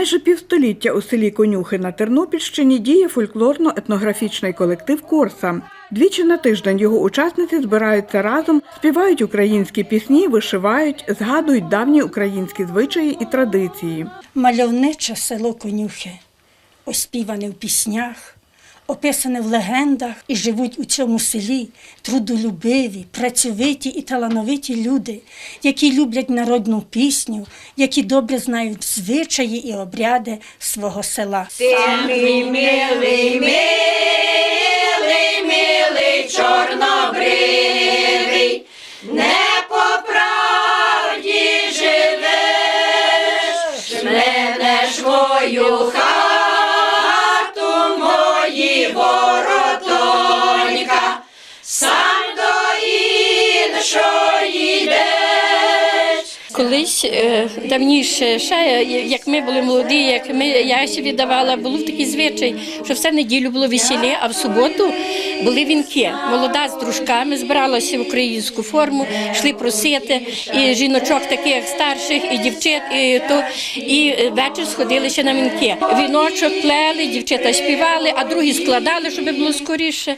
Майже півстоліття у селі Конюхи на Тернопільщині діє фольклорно-етнографічний колектив Корса. Двічі на тиждень його учасниці збираються разом, співають українські пісні, вишивають, згадують давні українські звичаї і традиції. Мальовниче село Конюхи, оспіване в піснях, описане в легендах і живуть у цьому селі трудолюбиві, працьовиті і талановиті люди, які люблять народну пісню, які добре знають звичаї і обряди свого села. Милий, милий, милий, милий, чорнобривий, не по правді живеш, менеш мою хату, мої Колись е, давніше, ще як ми були молоді, як ми я ще віддавала, був такий звичай, що все неділю було весілля, а в суботу були вінки. Молода з дружками збиралася в українську форму, йшли просити, і жіночок таких старших, і дівчат, і то і вечір сходилися на вінки. Віночок плели, дівчата співали, а другі складали, щоб було скоріше.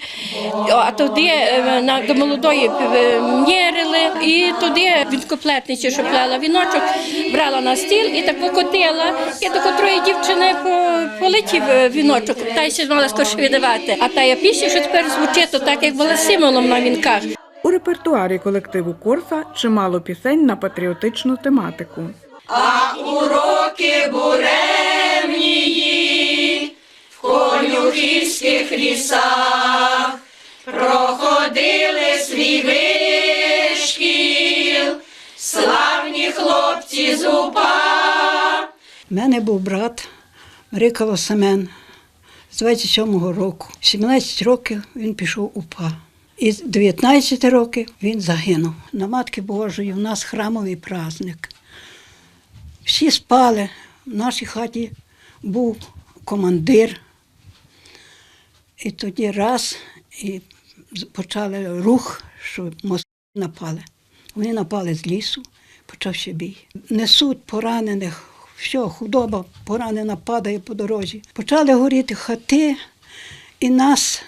А тоді е, до молодої е, мірили, і тоді вінкоплетниця, що плела віночок, брала на стіл і так покотила. І до котрої дівчини полетів е, віночок, та й ще мала скорше видавати. А та я пісня, що тепер звучить, то так як була символом на вінках. У репертуарі колективу Корса чимало пісень на патріотичну тематику. А уроки буремнії в конюхівських лісах хлопці з У мене був брат Рикало Семен з 27-го року. 17 років він пішов у ПА. І з 19 років він загинув. На Матки Божої у нас храмовий праздник. Всі спали. В нашій хаті був командир. І тоді раз і почали рух, що москалі напали. Вони напали з лісу, почався бій. Несуть поранених, все, худоба поранена падає по дорозі. Почали горіти хати, і нас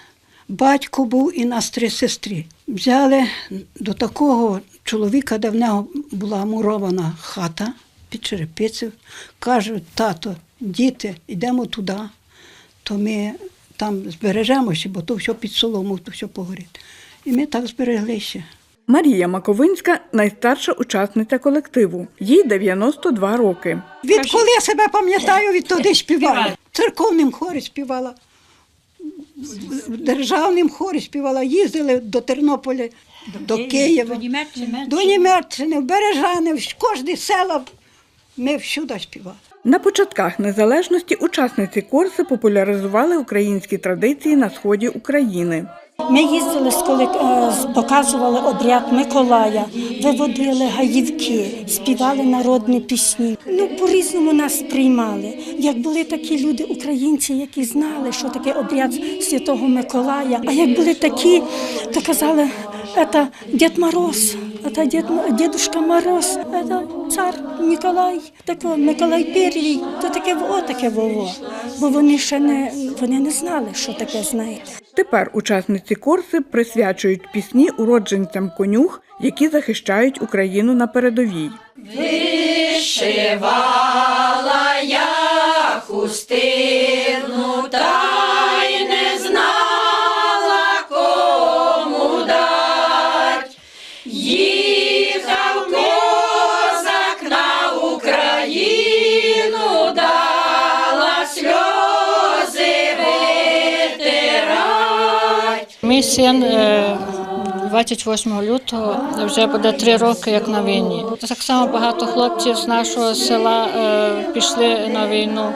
батько був, і нас три сестри. Взяли до такого чоловіка, де в нього була мурована хата під черепицею. Кажуть, тато, діти, йдемо туди, то ми там збережемося, бо то все під солому, то все погорить. І ми так збереглися. Марія Маковинська найстарша учасниця колективу. Їй 92 роки. Відколи я себе пам'ятаю, відтоді співала. Церковним хорі співала, державним хорі співала, їздили до Тернополя, до Києва, до Німеччини, в Бережани, в кожне село. Ми всюди співали. На початках незалежності учасниці Корси популяризували українські традиції на сході України. Ми їздили, коли е, показували обряд Миколая, виводили гаївки, співали народні пісні. Ну, по-різному нас приймали. Як були такі люди, українці, які знали, що таке обряд Святого Миколая, а як були такі, то казали, це Дід Мороз, це дід, Дідушка Мороз, це цар Ніколай, тако, Миколай Первій, то таке о, таке вово. Бо вони ще не, вони не знали, що таке знаєте. Тепер учасниці курси присвячують пісні уродженцям конюх, які захищають Україну на передовій. Вишивала син е, 28 лютого вже буде три роки, як на війні. Так само багато хлопців з нашого села е, пішли на війну,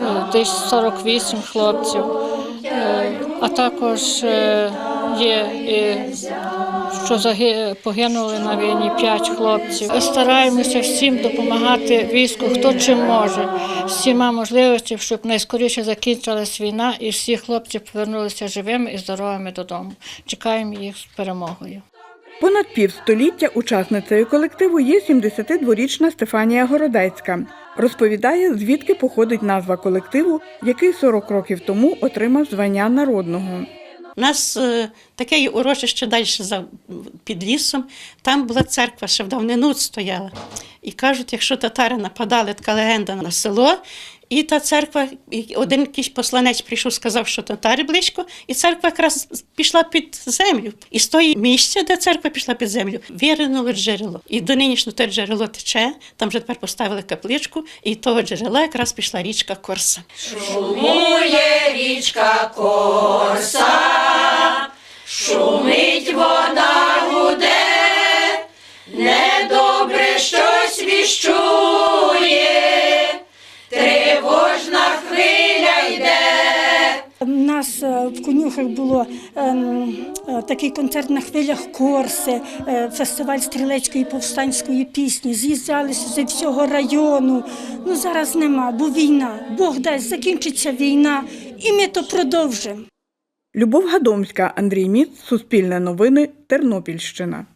е, десь 48 хлопців. Е, А також е, є і що загинули на війні 5 хлопців. Стараємося всім допомагати війську, хто чим може, всіма можливостями, щоб найскоріше закінчилась війна і всі хлопці повернулися живими і здоровими додому. Чекаємо їх з перемогою. Понад півстоліття учасницею колективу є 72-річна Стефанія Городецька. Розповідає, звідки походить назва колективу, який 40 років тому отримав звання народного. У нас е, таке урочище далі за під лісом. Там була церква, ще в давнину стояла. І кажуть, якщо татари нападали, така легенда на село, і та церква, і один якийсь посланець прийшов, сказав, що татари близько, і церква якраз пішла під землю. І з того місця, де церква пішла під землю, виринули джерело. І до нинішнього те джерело тече, там вже тепер поставили капличку, і того джерела якраз пішла річка Корса. Шумує річка Корса, шумить вода гуде, недобре щось віщує, тривожна хвиля йде. У нас е, в конюхах було ем, е, такий концерт на хвилях Корси, е, фестиваль стрілецької повстанської пісні. З'їжджалися зі всього району. Ну зараз нема, бо війна. Бог дасть, закінчиться війна, і ми то продовжимо. Любов Гадомська, Андрій Міц, Суспільне новини, Тернопільщина.